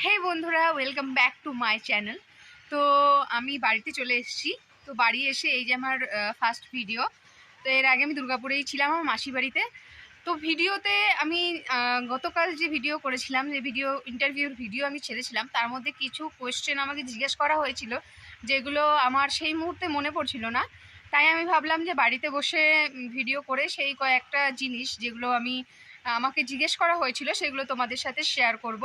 হে বন্ধুরা welcome back to my channel তো আমি বাড়িতে চলে এসেছি। তো বাড়ি এসে এই যে আমার ফার্স্ট ভিডিও তো এর আগে আমি দুর্গাপুরেই ছিলাম আমার মাসি বাড়িতে। তো ভিডিওতে আমি গতকাল যে ভিডিও করেছিলাম, যে ভিডিও ইন্টারভিউর ভিডিও আমি ছেড়েছিলাম, তার মধ্যে কিছু কোয়েশ্চেন আমাকে জিজ্ঞেস করা হয়েছিল, যেগুলো আমার সেই মুহূর্তে মনে পড়ছিল না। তাই আমি ভাবলাম যে বাড়িতে বসে ভিডিও করে সেই কয়েকটা জিনিস, যেগুলো আমি আমাকে জিজ্ঞেস করা হয়েছিল, সেগুলো তোমাদের সাথে শেয়ার করব।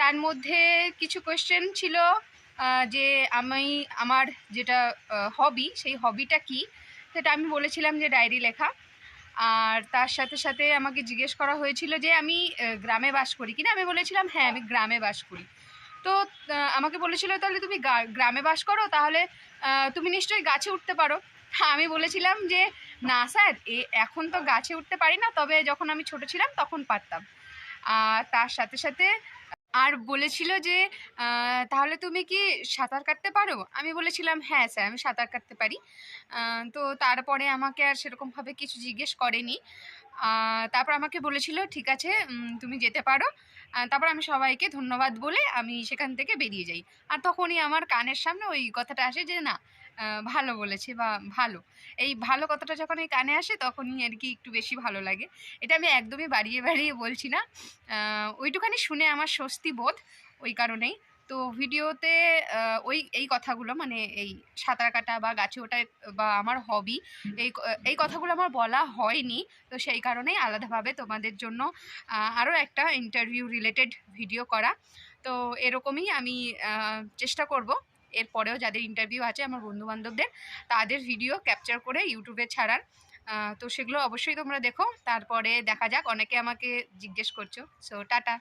তার মধ্যে কিছু কোয়েশ্চেন ছিল যে আমি, আমার যেটা হবি সেই হবিটা কি? সেটা আমি বলেছিলাম যে ডায়েরি লেখা। আর তার সাথে সাথে আমাকে জিজ্ঞেস করা হয়েছিল যে আমি গ্রামে বাস করি কিনা? আমি বলেছিলাম হ্যাঁ আমি গ্রামে বাস করি। তো আমাকে বলেছিল, তাহলে তুমি গ্রামে বাস করো, তাহলে তুমি নিশ্চয়ই গাছে উঠতে পারো। আমি বলেছিলাম যে, না স্যার এখন তো গাছে উঠতে পারি না, তবে যখন আমি ছোট ছিলাম, তখন পারতাম। আর তার সাথে সাথে আর বলেছিল যে তাহলে তুমি কি সাঁতার কাটতে পারো? আমি বলেছিলাম হ্যাঁ স্যার, আমি সাঁতার কাটতে পারি। তো তারপরে আমাকে আর সেরকমভাবে কিছু জিজ্ঞেস করেনি। তারপর আমাকে বলেছিল, ঠিক আছে তুমি যেতে পারো। তারপর আমি সবাইকে ধন্যবাদ বলে আমি সেখান থেকে বেরিয়ে যাই। আর তখনই আমার কানের সামনে ওই কথাটা আসে যে, না ভালো বলেছে বা ভালো। এই ভালো কথাটা যখন এই কানে আসে তখনই আর কি একটু বেশি ভালো লাগে। এটা আমি একদমই বাড়িয়ে বাড়িয়ে বলছি না। ওইটুখানি শুনে আমার স্বস্তি বোধ ওই কারণেই। তো ভিডিওতে ওই, এই কথাগুলো মানে এই সাঁতার কাটা বা গাছে ওঠা বা আমার হবি এই এই কথাগুলো আমার বলা হয়নি। তো সেই কারণেই আলাদাভাবে তোমাদের জন্য আরও একটা ইন্টারভিউ রিলেটেড ভিডিও করা। তো এরকমই আমি চেষ্টা করব। এরপরেও যাদের ইন্টারভিউ আছে আমার বন্ধুবান্ধবদের, তাদের ভিডিও ক্যাপচার করে ইউটিউবে ছাড়ার। তো সেগুলো অবশ্যই তোমরা দেখো। তারপরে দেখা যাক, অনেকে আমাকে জিজ্ঞেস করছ। So tata.